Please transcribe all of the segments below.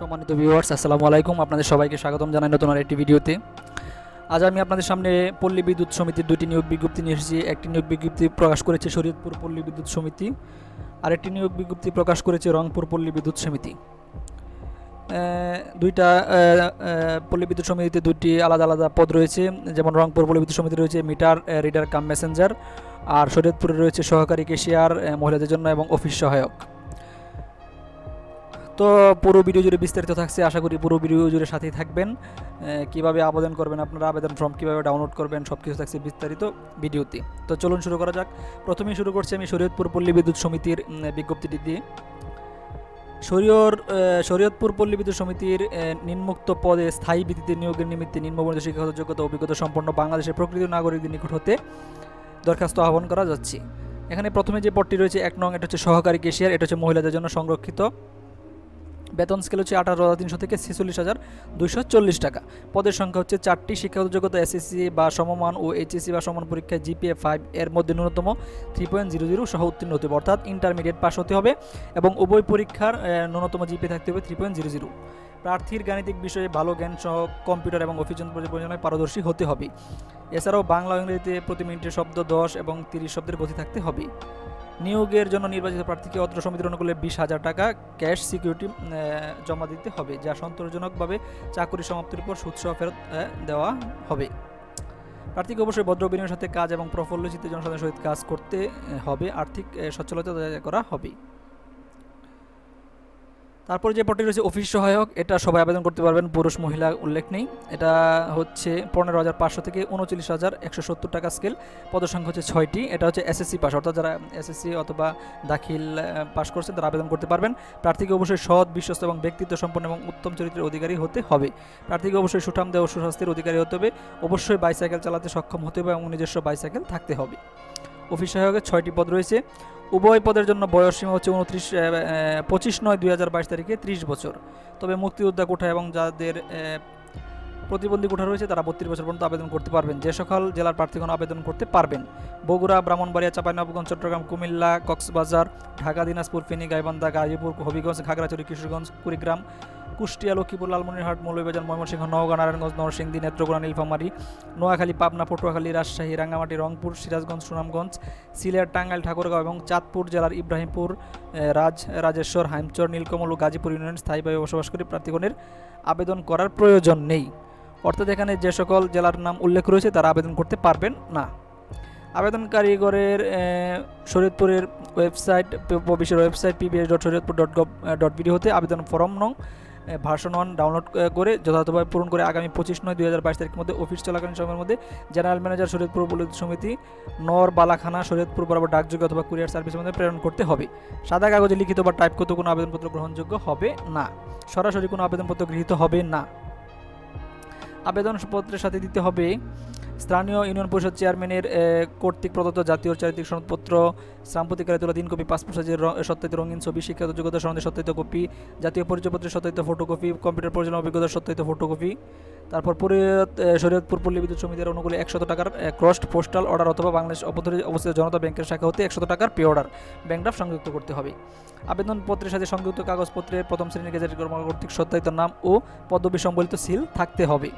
সম্মানিত ভিউয়ার্স আসসালামু আলাইকুম। আপনাদের সবাইকে স্বাগতম জানাই নতুন আর একটি ভিডিওতে। আজ আমি আপনাদের সামনে পল্লী বিদ্যুৎ সমিতির দুটি নিয়োগ বিজ্ঞপ্তি নিয়ে এসেছি। একটি নিয়োগ বিজ্ঞপ্তি প্রকাশ করেছে শরীয়তপুর পল্লী বিদ্যুৎ সমিতি আর একটি নিয়োগ বিজ্ঞপ্তি প্রকাশ করেছে রংপুর পল্লী বিদ্যুৎ সমিতি। দুইটা পল্লী বিদ্যুৎ সমিতিতে দুটি আলাদা আলাদা পদ রয়েছে। যেমন রংপুর পল্লী বিদ্যুৎ সমিতি রয়েছে মিটার রিডার, কাম মেসেঞ্জার। আর শরীয়তপুরে রয়েছে সহকারী কেশিয়ার মহিলাদের জন্য এবং অফিস সহায়ক। তো পুরো ভিডিও জুড়ে বিস্তারিত থাকছে। আশা করি পুরো ভিডিও জুড়ে সাথেই থাকবেন। কীভাবে আবেদন করবেন আপনারা আবেদন ফর্ম কীভাবে ডাউনলোড করবেন সব কিছু থাকছে বিস্তারিত ভিডিওতে তো চলুন শুরু করা যাক। প্রথমেই শুরু করছি আমি শরীয়তপুর পল্লী বিদ্যুৎ সমিতির বিজ্ঞপ্তিটি দিয়ে। শরীয়র শরীয়তপুর পল্লী বিদ্যুৎ সমিতির আহ, নিম্নোক্ত পদে স্থায়ী ভিত্তিতে নিয়োগের নিমিত্তে নিম্নবর্ণিত শিক্ষাগত যোগ্যতা অভিজ্ঞতা সম্পন্ন বাংলাদেশের প্রকৃত নাগরিকদের নিকট হতে দরখাস্ত আহ্বান করা যাচ্ছে। এখানে প্রথমে যে পদটি রয়েছে এক নং এটা হচ্ছে সহকারী কেশিয়ার এটা হচ্ছে মহিলাদের জন্য সংরক্ষিত। বেতন স্কেল হচ্ছে আঠারো হাজার তিনশো থেকে ছেচল্লিশ হাজার দুইশো চল্লিশ টাকা। পদের সংখ্যা হচ্ছে চারটি, শিক্ষাগত যোগ্যতা এসএসসি বা সমমান ও এইচএসসি বা সমান পরীক্ষায় জিপিএ ফাইভ এর মধ্যে ন্যূনতম থ্রি পয়েন্ট জিরো জিরো সহ উত্তীর্ণ হতে হবে, অর্থাৎ ইন্টারমিডিয়েট পাস হতে হবে এবং উভয় পরীক্ষার ন্যূনতম জিপিএ থাকতে হবে থ্রি পয়েন্ট জিরো জিরো প্রার্থীর গাণিতিক বিষয়ে ভালো জ্ঞান সহ কম্পিউটার এবং অফিস পরিচালনায় পারদর্শী হতে হবে। এছাড়াও বাংলা ইংরেজিতে প্রতি মিনিটে শব্দ দশ এবং তিরিশ শব্দের গতি থাকতে হবে। নিয়োগের জন্য নির্বাচিত প্রার্থীকে অত্র সমিতির অনুকূলে বিশ হাজার টাকা ক্যাশ সিকিউরিটি জমা দিতে হবে, যা সন্তোষজনকভাবে চাকরি সমাপ্তির পর সুৎসহ ফেরত দেওয়া হবে। প্রার্থীকে অবশ্যই ভদ্র বিনয়ের সাথে কাজ এবং প্রফুল্লচিত জনসাধারণের সহিত কাজ করতে হবে। আর্থিক সচ্ছলতা করা হবে। তারপর যে পদটি রয়েছে অফিস সহায়ক, এটা সবাই আবেদন করতে পারবেন। পুরুষ, মহিলা, উল্লেখ নেই। এটা হচ্ছে পনেরো হাজার পাঁচশো থেকে উনচল্লিশ হাজার একশো সত্তর টাকা স্কেল পদসংখ্যা হচ্ছে ছয়টি। এটা হচ্ছে এসএসসি পাস অর্থাৎ যারা এসএসসি অথবা দাখিল পাস করছে, তারা আবেদন করতে পারবেন। প্রার্থীকে অবশ্যই সৎ, বিশ্বস্ত এবং ব্যক্তিত্ব সম্পন্ন এবং উত্তম চরিত্রের অধিকারী হতে হবে। প্রার্থীকে অবশ্যই সুঠাম দেহ সুস্বাস্থ্যের অধিকারী হতে হবে। অবশ্যই বাইসাইকেল চালাতে সক্ষম হতে হবে এবং নিজস্ব বাইসাইকেল থাকতে হবে। অফিস সহায়কের ছয়টি পদ রয়েছে। উভয় পদের জন্য বয়স সীমা হচ্ছে উনত্রিশ পঁচিশ নয় দুই হাজার বাইশ তারিখে ত্রিশ বছর। তবে মুক্তিযোদ্ধা কোঠা এবং যাদের প্রতিবন্ধী কোঠা রয়েছে, তারা বত্রিশ বছর পর্যন্ত আবেদন করতে পারবেন। যে সকল জেলার প্রার্থীগণ আবেদন করতে পারবেন। বগুড়া, ব্রাহ্মণবাড়িয়া, চাঁপাইনবাবগঞ্জ, চট্টগ্রাম, কুমিল্লা, কক্সবাজার, ঢাকা, দিনাজপুর, ফেনী, গাইবান্ধা, গাজীপুর, হবিগঞ্জ খাগড়াছড়ি কিশোরগঞ্জ, কুড়িগ্রাম কুষ্টিয়া, লক্ষ্মীপুর, লালমনিরহাট, মৌলভীবাজার, ময়মনসিংহ, নওগাঁ, নারায়ণগঞ্জ, নরসিংদী, নেত্রকোনা, নীলফামারী, নোয়াখালী, পাবনা, পটুয়াখালী, রাজশাহী, রাঙ্গামাটি, রংপুর, সিরাজগঞ্জ, সুনামগঞ্জ, সিলেট, টাঙ্গাইল, ঠাকুরগাঁও এবং চাঁদপুর জেলার ইব্রাহিমপুর রাজ, রাজেশ্বর, হাইমচর, নীলকমল ও গাজীপুর ইউনিয়ন স্থায়ীভাবে বসবাস করে প্রার্থীগণের আবেদন করার প্রয়োজন নেই। অর্থাৎ এখানে যে সকল জেলার নাম উল্লেখ রয়েছে তারা আবেদন করতে পারবেন না। আবেদন কারিগরের শরীয়তপুরের ওয়েবসাইট অফিসের website PBS dot Shariatpur dot gov dot BD হতে আবেদন ফর্ম নং ভার্সন ওয়ান ডাউনলোড করে যথাযথভাবে পূরণ করে আগামী পঁচিশ নয় দুই হাজার বাইশ তারিখের মধ্যে অফিস চলাকালীন সময়ের মধ্যে জেনারেল ম্যানেজার শরীয়তপুর পুলিশ সমিতি, নর বালাখানা, শরীয়তপুর বরাবর ডাকযোগ্য অথবা কুরিয়ার সার্ভিসের মধ্যে প্রেরণ করতে হবে। সাদা কাগজে লিখিত বা টাইপ করতে কোনো আবেদনপত্র গ্রহণযোগ্য হবে না। সরাসরি কোনো আবেদনপত্র গৃহীত হবে না। আবেদনপত্রের সাথে দিতে হবে স্থানীয় ইউনিয়ন পরিষদ চেয়ারম্যানের কর্তৃক প্রদত্ত জাতীয় চারিত্রিক সনদপত্র সাম্প্রতিকারে তোলা তিন কপি, পাসপোর্ট সাইজের সত্যায়িত রঙিন ছবি, শিক্ষাগত যোগ্যতা সনদের সত্যায়িত কপি, জাতীয় পরিচয়পত্রের সত্যায়িত ফটোকপি, কম্পিউটার পরিচালনা অভিজ্ঞতার সত্যায়িত ফটোকপি। তারপর শরীয়তপুর পল্লী বিদ্যুৎ সমিতির অনুকূলে একশত টাকার ক্রস্ট পোস্টাল অর্ডার অথবা বাংলাদেশ অবতরে অবস্থিত জনতা ব্যাংকের শাখা হতে একশত টাকার পে অর্ডার ব্যাংক ড্রাফট সংযুক্ত করতে হবে। আবেদনপত্রের সাথে সংযুক্ত কাগজপত্রে প্রথম শ্রেণির গেজেট কর্তৃক সত্যায়িত নাম ও পদবি সম্বলিত সিল থাকতে হবে।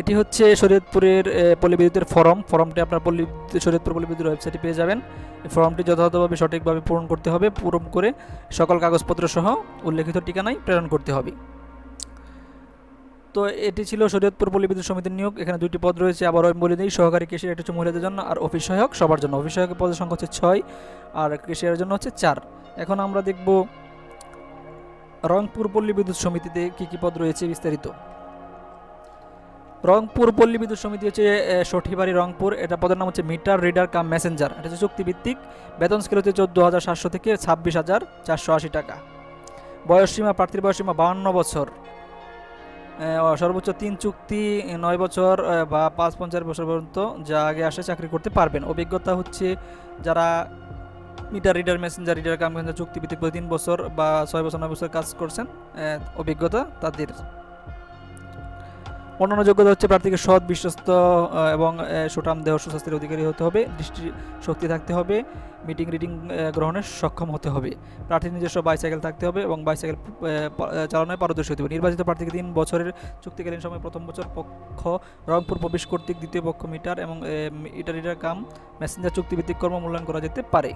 এটি হচ্ছে শরীয়তপুরের পল্লী বিদ্যুতের ফর্ম। ফর্মটি আপনার পল্লী, শরীয়তপুর পল্লী ওয়েবসাইটে পেয়ে যাবেন। এই ফর্মটি যথাযথভাবে সঠিকভাবে পূরণ করতে হবে, পূরণ করে সকল কাগজপত্র সহ উল্লেখিত ঠিকানায় প্রেরণ করতে হবে। তো এটি ছিল শরীয়তপুর পল্লী বিদ্যুৎ সমিতির নিয়োগ। এখানে দুটি পদ রয়েছে আবার আমি বলে দিই, সহকারী কেশিয়ার এটা হচ্ছে মহিলাদের জন্য আর অফিস সহায়ক সবার জন্য। অফিস সহায়কের পদের সংখ্যা হচ্ছে ছয় আর কেশিয়ারের জন্য হচ্ছে চার। এখন আমরা দেখব রংপুর পল্লী বিদ্যুৎ সমিতিতে কী কী পদ রয়েছে বিস্তারিত। রংপুর পল্লী বিদ্যুৎ সমিতি হচ্ছে সঠিবাড়ি রংপুর। এটা পদের নাম হচ্ছে মিটার, রিডার, কাম মেসেঞ্জার। এটা হচ্ছে চুক্তিভিত্তিক। বেতন স্কেল হচ্ছে চোদ্দ হাজার সাতশো থেকে ছাব্বিশ হাজার চারশো আশি টাকা। বয়সসীমা, প্রার্থীর বয়সসীমা বাহান্ন বছর। সর্বোচ্চ তিন চুক্তি, নয় বছর বা পাঁচ পঞ্চাশ বছর পর্যন্ত যা আগে আসে চাকরি করতে পারবেন। অভিজ্ঞতা হচ্ছে যারা meter, reader, messenger, reader, cum চুক্তিভিত্তিক প্রতি তিন বছর বা ছয় বছর, নয় বছর কাজ করছেন অভিজ্ঞতা তাদের। অন্যান্য যোগ্যতা হচ্ছে প্রার্থীকে সৎ, বিশ্বস্ত এবং সুঠাম দেহ, সুস্বাস্থ্যের অধিকারী হতে হবে, দৃষ্টি শক্তি থাকতে হবে মিটিং রিডিং গ্রহণে সক্ষম হতে হবে। প্রার্থীর নিজস্ব বাইসাইকেল থাকতে হবে এবং বাইসাইকেল চালানোয় পারদর্শী হতে হবে। নির্বাচিত প্রার্থীকে তিন বছরের চুক্তিকালীন সময় প্রথম বছর পক্ষ, রংপুর প্রবেশ কর্তৃক দ্বিতীয় পক্ষ মিটার এবং মিটার রিডার কাম মেসেঞ্জার চুক্তিভিত্তিক কর্ম মূল্যায়ন করা যেতে পারে।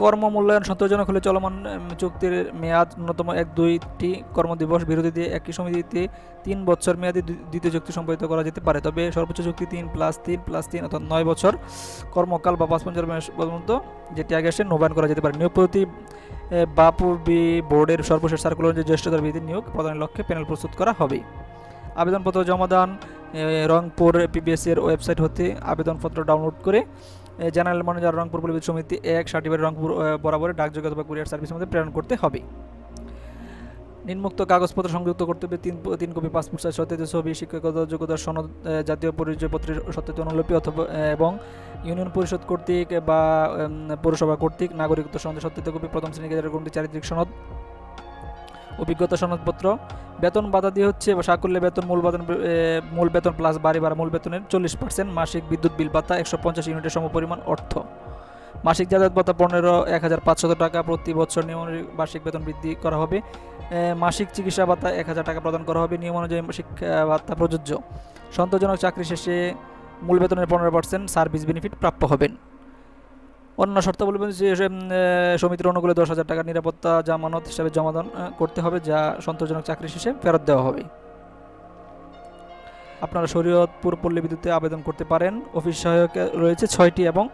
কর্ম মূল্যায়ন সন্তোষজনক হলে চলমান চুক্তির মেয়াদ ন্যূনতম এক দুইটি কর্মদিবস বিরতি দিয়ে একই সমিতিতে তিন বছর মেয়াদী দ্বিতীয় চুক্তি সম্পাদিত করা যেতে পারে। তবে সর্বোচ্চ চুক্তি তিন প্লাস তিন প্লাস তিন অর্থাৎ নয় বছর কর্মকাল বা পাঁচ পঞ্চাশ পর্যন্ত যেটি আগে আসে নবায়ন করা যেতে পারে। নিয়োগ পদ্ধতি এ, বাপুবি বোর্ডের সর্বশেষ সার্কুলার অনুযায়ী জ্যেষ্ঠতার ভিত্তিতে নিয়োগ প্রদানের লক্ষ্যে প্যানেল প্রস্তুত করা হবে। আবেদনপত্র জমা দান রংপুর পিবিএস এর ওয়েবসাইট হতে আবেদনপত্র ডাউনলোড করে জেনারেল ম্যানেজার রংপুর বিদ্যুৎ সমিতি এক সার্টিফিকেট রংপুর বরাবরে ডাকযোগে অথবা কুরিয়ার সার্ভিসের মধ্যে প্রেরণ করতে হবে। নিম্নোক্ত কাগজপত্র সংযুক্ত করতে হবে। তিন তিন কপি পাসপোর্ট সাইজ, সত্যায়িত ছবি, শিক্ষাগত যোগ্যতার সনদ জাতীয় পরিচয়পত্রের সত্যায়িত অনুলিপি অথবা এবং ইউনিয়ন পরিষদ কর্তৃক বা পৌরসভা কর্তৃক নাগরিকত্ব সনদের সত্যায়িত কপি প্রথম শ্রেণি গেজেটের কমিটি চারিত্রিক সনদ অভিজ্ঞতা সনদপত্র। বেতন বাধা দিয়ে হচ্ছে সাকল্যে বেতন, মূল বেতন মূল বেতন প্লাস বাড়ি ভাড়া মূল বেতনের চল্লিশ পার্সেন্ট মাসিক বিদ্যুৎ বিল ভাতা একশো পঞ্চাশ ইউনিটের সমপরিমাণ অর্থ। মাসিক যাতায়াত ভাতা পনেরো, এক হাজার পাঁচশত টাকা প্রতি বছর নিয়ম বার্ষিক বেতন বৃদ্ধি করা হবে। মাসিক চিকিৎসা ভাতা এক হাজার টাকা প্রদান করা হবে নিয়ম অনুযায়ী শিক্ষা ভাতা প্রযোজ্য। সন্তোষজনক চাকরি শেষে মূল বেতনের পনেরো পার্সেন্ট সার্ভিস বেনিফিট প্রাপ্য হবেন। অন্য শর্তাবলী সমিতির অনুকূলে দশ হাজার টাকার নিরাপত্তা জামানত হিসাবে জমাদান করতে হবে, যা সন্তোষজনক চাকরি শেষে ফেরত দেওয়া হবে। আপনারা শরীয়তপুর পল্লী বিদ্যুতে আবেদন করতে পারেন। অফিস সহায়ক রয়েছে ছয়টি এবং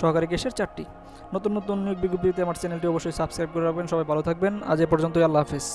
সহকারী কেসের চারটি। নতুন নতুন নিয়োগ বিজ্ঞপ্তিতে আমার চ্যানেলটি অবশ্যই সাবস্ক্রাইব করে রাখবেন। সবাই ভালো থাকবেন। আজ এ পর্যন্তই। আল্লাহ হাফেজ।